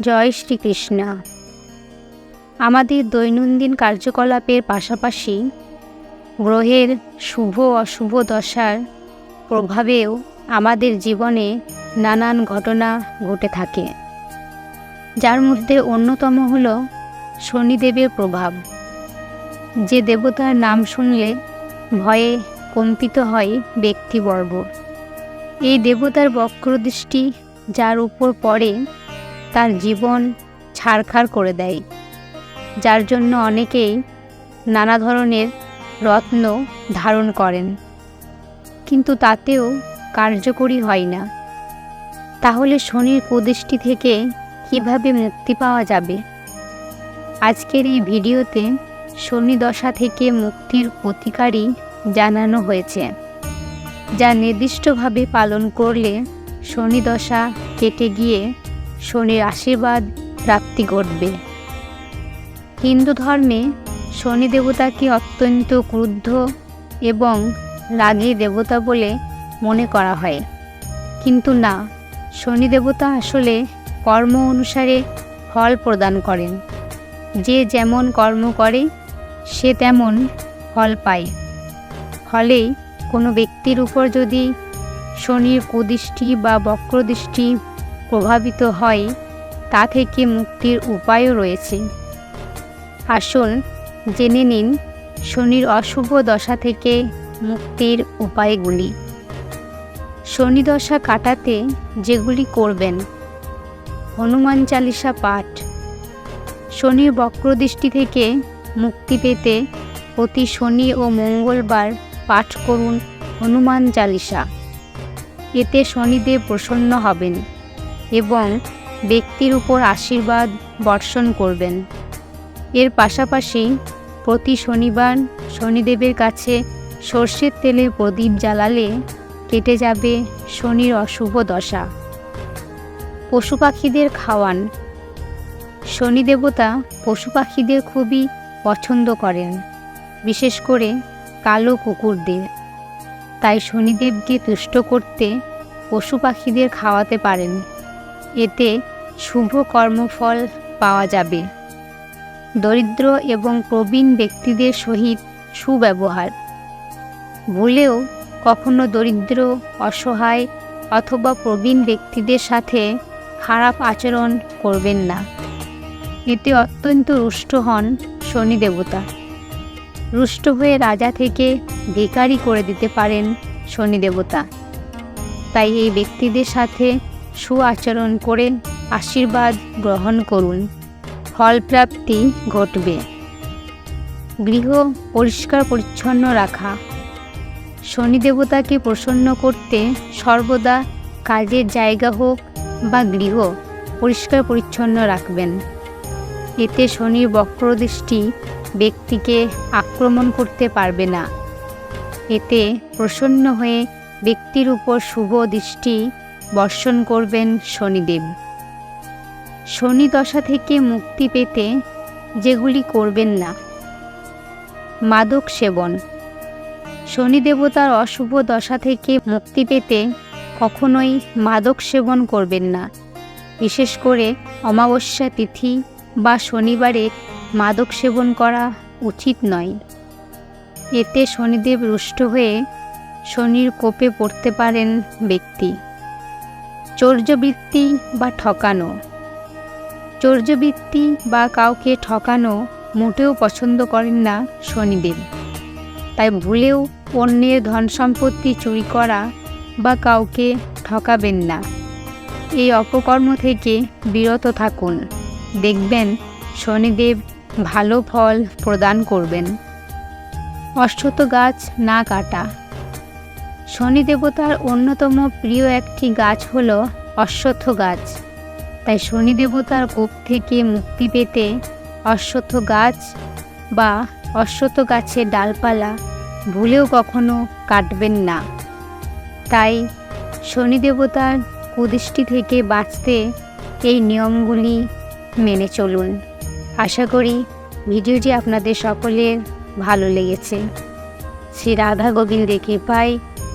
জয় শ্রীকৃষ্ণ। আমাদের দৈনন্দিন কার্যকলাপের পাশাপাশি গ্রহের শুভ অশুভ দশার প্রভাবেও আমাদের জীবনে নানান ঘটনা ঘটে থাকে, যার মধ্যে অন্যতম হল শনিদেবের প্রভাব। যে দেবতার নাম শুনলে ভয়ে কম্পিত হয় ব্যক্তিবর্গ। এই দেবতার বক্রদৃষ্টি যার উপর পড়ে তার জীবন ছাড়খাড় করে দেয়। যার জন্য অনেকেই নানা ধরনের রত্ন ধারণ করেন। কিন্তু তাতেও কার্যকরী হয় না। তাহলে শনির কুদৃষ্টি থেকে কীভাবে মুক্তি পাওয়া যাবে? আজকের এই ভিডিওতে শনি দশা থেকে মুক্তির প্রতিকারী জানানো হয়েছে, যা নির্দিষ্টভাবে পালন করলে শনি দশা কেটে গিয়ে শনির আশীর্বাদ, প্রাপ্তি ঘটবে। হিন্দু ধর্মে শনি দেবতাকে অত্যন্ত ক্রুদ্ধ এবং রাগী দেবতা বলে মনে করা হয়? কিন্তু না, শনি দেবতা আসলে কর্ম অনুসারে ফল প্রদান করেন। যে যেমন কর্ম করে, সে তেমন ফল পায়। ফলে কোনো ব্যক্তির উপর যদি শনির কুদৃষ্টি বা বক্রদৃষ্টি প্রভাবিত হয়, তা থেকে মুক্তির উপায়ও রয়েছে। আসুন জেনে নিন শনির অশুভ দশা থেকে মুক্তির উপায়গুলি। শনি দশা কাটাতে যেগুলি করবেন। হনুমান চালিসা পাঠ। শনির বক্রদৃষ্টি থেকে মুক্তি পেতে প্রতি শনি ও মঙ্গলবার পাঠ করুন হনুমান চালিসা। এতে শনিদেব প্রসন্ন হবেন। এবং ব্যক্তির উপর আশীর্বাদ বর্ষণ করবেন। এর পাশাপাশি প্রতি শনিবার শনিদেবের কাছে সর্ষের তেলে প্রদীপ জ্বালালে কেটে যাবে শনির অশুভ দশা। পশু পাখিদের খাওয়ান। শনি দেবতা পশু পাখিদের খুবই পছন্দ করেন, বিশেষ করে কালো কুকুরদের। তাই শনিদেবকে তুষ্ট করতে পশু পাখিদের খাওয়াতে পারেন। এতে শুভ কর্মফল পাওয়া যাবে। দরিদ্র এবং প্রবীণ ব্যক্তিদের সহিত সুব্যবহার। ভুলেও কখনো দরিদ্র, অসহায় অথবা প্রবীণ ব্যক্তিদের সাথে খারাপ আচরণ করবেন না। এতে অত্যন্ত রুষ্ট হন শনি দেবতা। রুষ্ট হয়ে রাজা থেকে বেকারি করে দিতে পারেন শনি দেবতা। তাই এই ব্যক্তিদের সাথে সুআচরণ করে আশীর্বাদ গ্রহণ করুন। ফলপ্রাপ্তি ঘটবে। গৃহ পরিষ্কার পরিচ্ছন্ন রাখা। শনি দেবতাকে প্রসন্ন করতে সর্বদা কাজের জায়গা হোক বা গৃহ পরিষ্কার পরিচ্ছন্ন রাখবেন। এতে শনির বক্রদৃষ্টি ব্যক্তিকে আক্রমণ করতে পারবে না। এতে প্রসন্ন হয়ে ব্যক্তির উপর শুভ দৃষ্টি বর্ষণ করবেন শনিদেব। শনি দশা থেকে মুক্তি পেতে যেগুলি করবেন না। মাদক সেবন। শনি দেবতার অশুভ দশা থেকে মুক্তি পেতে কখনোই মাদক সেবন করবেন না। বিশেষ করে অমাবস্যা তিথি বা শনিবারে মাদক সেবন করা উচিত নয়। এতে শনিদেব রুষ্ট হয়ে শনির কোপে পড়তে পারেন ব্যক্তি। চৌর্যবৃত্তি বা ঠকানো। চৌর্যবৃত্তি বা কাউকে ঠকানো মোটেও পছন্দ করেন না শনিদেব। তাই ভুলেও অন্যের ধন সম্পত্তি চুরি করা বা কাউকে ঠকাবেন না। এই অপকর্ম থেকে বিরত থাকুন। দেখবেন শনিদেব ভালো ফল প্রদান করবেন। অশ্বত গাছ না কাটা। শনি দেবতার অন্যতম প্রিয় একটি গাছ হল অশ্বত্থ গাছ। তাই শনি দেবতার কোপ থেকে মুক্তি পেতে অশ্বত্থ গাছ বা অশ্বত্থ গাছের ডালপালা ভুলেও কখনো কাটবেন না। তাই শনি দেবতার কুদৃষ্টি থেকে বাঁচতে এই নিয়মগুলি মেনে চলুন। আশা করি ভিডিওটি আপনাদের সকলের ভালো লেগেছে। শ্রী রাধা গোবিন্দের কৃপায়